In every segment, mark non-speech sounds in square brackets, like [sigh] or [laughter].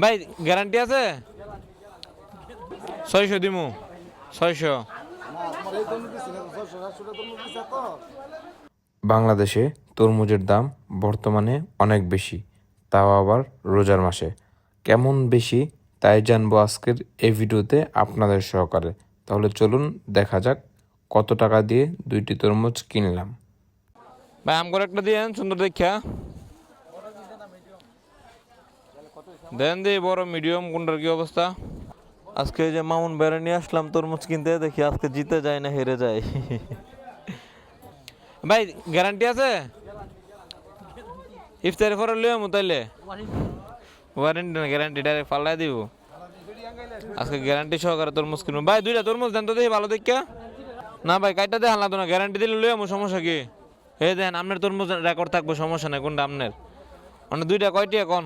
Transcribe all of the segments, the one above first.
ভাই গ্যারান্টি আছে? ছয়শো দিমু। ছয়শো। বাংলাদেশে তরমুজের দাম বর্তমানে অনেক বেশি তাও আবার রোজার মাসে। কেমন বেশি তাই জানব আজকের এই ভিডিওতে আপনাদের সহকারে। তাহলে চলুন দেখা যাক কত টাকা দিয়ে দুইটি তরমুজ কিনলাম। ভাই আম করে একটা দিয়েন সুন্দর দেখা দেন দি বড় মিডিয়াম কোনটার কি অবস্থা? আজকে যে মামুন বেড়ে নিয়ে আসলাম তরমুজ কিনতে দেখি আজকে জিতে যায় না হেরে যায়। ভাই গ্যারান্টি আছে? ইফতারের পরে লিও মু তাইলে। ওয়ারেন্টি না গ্যারান্টি ডাইরেক্ট পাল্লাই দিব। আজকে গ্যারান্টি সহকারে তরমুজ কিনবো। ভাই দুইটা তরমুজ দেন তো দেখি ভালো দেখা না ভাই কাইটা দেখান লাগতো না গ্যারান্টি দিলে লিও মু সমস্যা কি? এই দেন আপনার তরমুজ রেকর্ড থাকব সমস্যা নাই কোনটা আপনার? মানে দুইটা কয়টি এখন?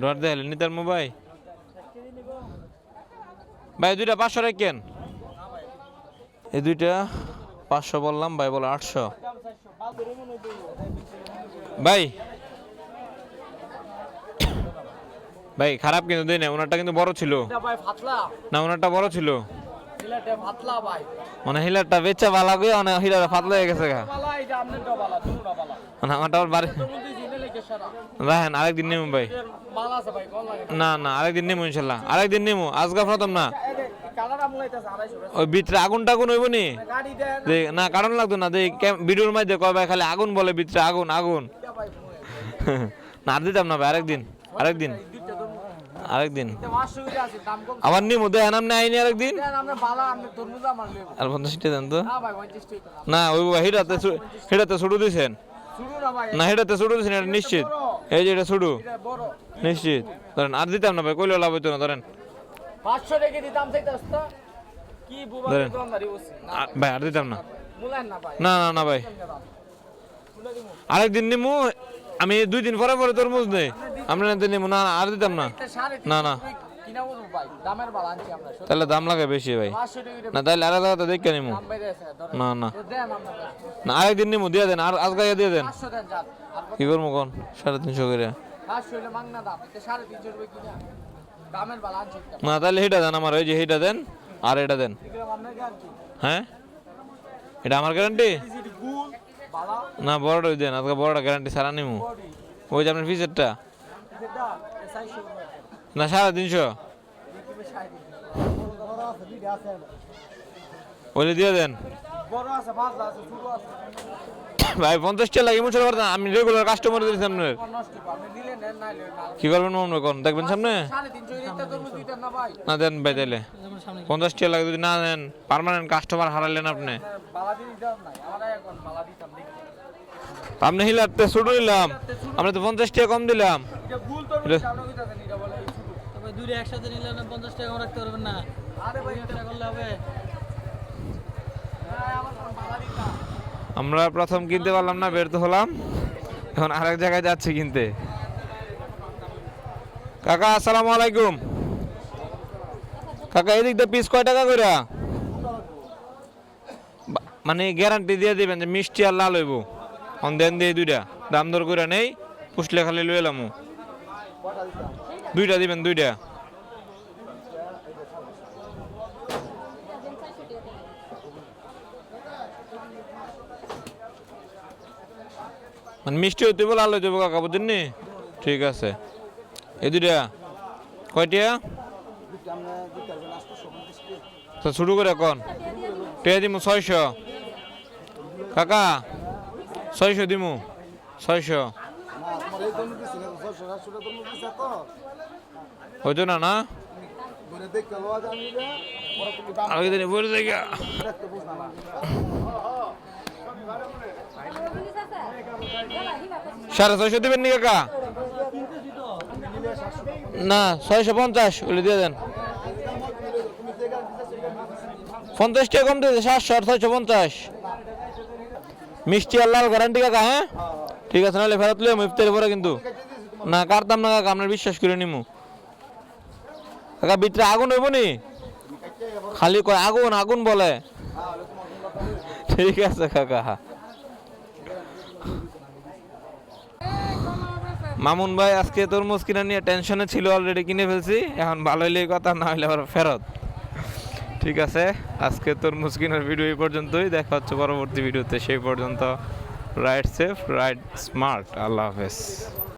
ডর দেখালে নিতার মোবাইল। ভাই দুইটা পাঁচশো রাখেন। এই দুইটা পাঁচশো বললাম ভাই বলে আটশো। ভাই। ভাই খারাপ কিন্তু দেয় না ওনারটা কিন্তু বড় ছিল। না ওনারটা বড় ছিল। মানে হিলারটা বেচা ভালো গিয়ে অনেক হিলার ফাতলা হয়ে গেছে গা। মানে আমারটা বাড়ি রাখেন আরেকদিন নেব ভাই। না না, আরেকদিন নেব ইনশাল্লাহ। আরেকদিন নেব আজকে প্রথম না? যে ওই ভিতরে আগুন টাগুন হইব নি? না, কারণ লাগতো না। দে ভিডিওর মধ্যে কয় ভাই, খালি আগুন বলে ভিতরে আগুন আগুন। [laughs] না, আর দিতাম না ভাই, আরেকদিন আরেকদিন। আরেকদিন। আবার নিমু, দেখেন, আপনি আইনি আরেকদিন? আমরা আমরা আমার আর পঞ্চাশ দেন তো। না, ওই হিটাতে হিটাতে শুরু না ভাই না হিটাতে ছুটু দিছেন এটা নিশ্চিত। এই যে এটা ছুটু নিশ্চিত। ধরেন আর দিতাম না ভাই কইলেও লাভ হইতো না ধরেন। পাঁচশো রেখে দিতাম ধরেন। ভাই আর দিতাম না। না না না না ভাই। আরেকদিন নিমু আমি দুই দিন পরে পরে তরমুজ নেই। আমরা নিমু না না, আর দিতাম না। না, না। তাহলে দাম লাগে বেশি ভাই। না তাহলে আলাদা আলাদা দেখে নিমু। না না। না আরেকদিন নিমু দিয়ে দেন আর আজকে দিয়ে দেন? কি করব কোন? সাড়ে তিনশো করে। না তাহলে এটা দেন আমার ওই যে এটা দেন আর এটা দেন। হ্যাঁ? এটা আমার গ্যারান্টি না বড়টা দেন আজকে বড়টা গ্যারান্টি সারা নিমু। ওই যে আপনার চারশো না সাড়ে তিনশো। ওইলে দিয়ে দেন। ছোট ভাই পঞ্চাশ টাকা লাগে মুছে পারতেন আমি রেগুলার কাস্টমার দিয়েছি আপনার কি করবেন মামলা কোন দেখবেন সামনে? না দেন ভাই তাইলে। পঞ্চাশ টাকা লাগে যদি না দেন পার্মানেন্ট কাস্টমার হারালেন আপনি। বালা বালা আপনি হিলারতে শুরু নিলাম। আমরা তো পঞ্চাশ টাকা কম দিলাম। একসাথে নিলে পঞ্চাশ টাকা রাখতে পারবেন না। আরে করলে হবে। না আমার প্রথম কিনতে পারলাম না বের তো হলাম। এখন আরেক জায়গায় যাচ্ছি কিনতে। কাকা আসসালামু আলাইকুম। কাকা এদিক দিয়ে পিস কয় টাকা কইরা? বা- মানে গ্যারান্টি দিয়ে দিবেন যে মিষ্টি আর লাল হইব। অন দেন দিয়ে দুইটা। দাম দর কইরা নেই পুষলে খালি লই এলাম দুইটা দিবেন, দুইটা। মানে মিষ্টি হইতে বলে আলো দেবো কাকা বুঝছেন নি? ঠিক আছে। এই দুইটা। কয়টিয়া তো শুরু করে এখন টিয়া দিমু, ছয়শো। কাকা, ছয়শো দিমু, ছয়শো। হইতো না না? ছয়শো নি ছয়শো পঞ্চাশ দিয়ে দেন। সাতশো ছয়শো পঞ্চাশ। মিষ্টি আর লাল গ্যারান্টি কাকা হ্যাঁ? ঠিক আছে, নাহলে ফেরত লিও ইফতারি পরে কিন্তু। না কাটতাম না কাকা? আপনার বিশ্বাস করে নিমু। কাকা ভিতরে আগুন হইব নি? খালি কয়, আগুন আগুন বলে। ঠিক আছে, কাকা। মামুন ভাই, আজকে তরমুজ কিনে নিয়ে টেনশনে ছিল অলরেডি কিনে ফেলছি। এখন ভালো হইলে কথা, না হইলে আবার ফেরত। ঠিক আছে, আজকে তরমুজ কেনার ভিডিও এই পর্যন্তই। দেখা হচ্ছে পরবর্তী ভিডিওতে সেই পর্যন্ত রাইট সেফ রাইট স্মার্ট আল্লাহ হাফেজ।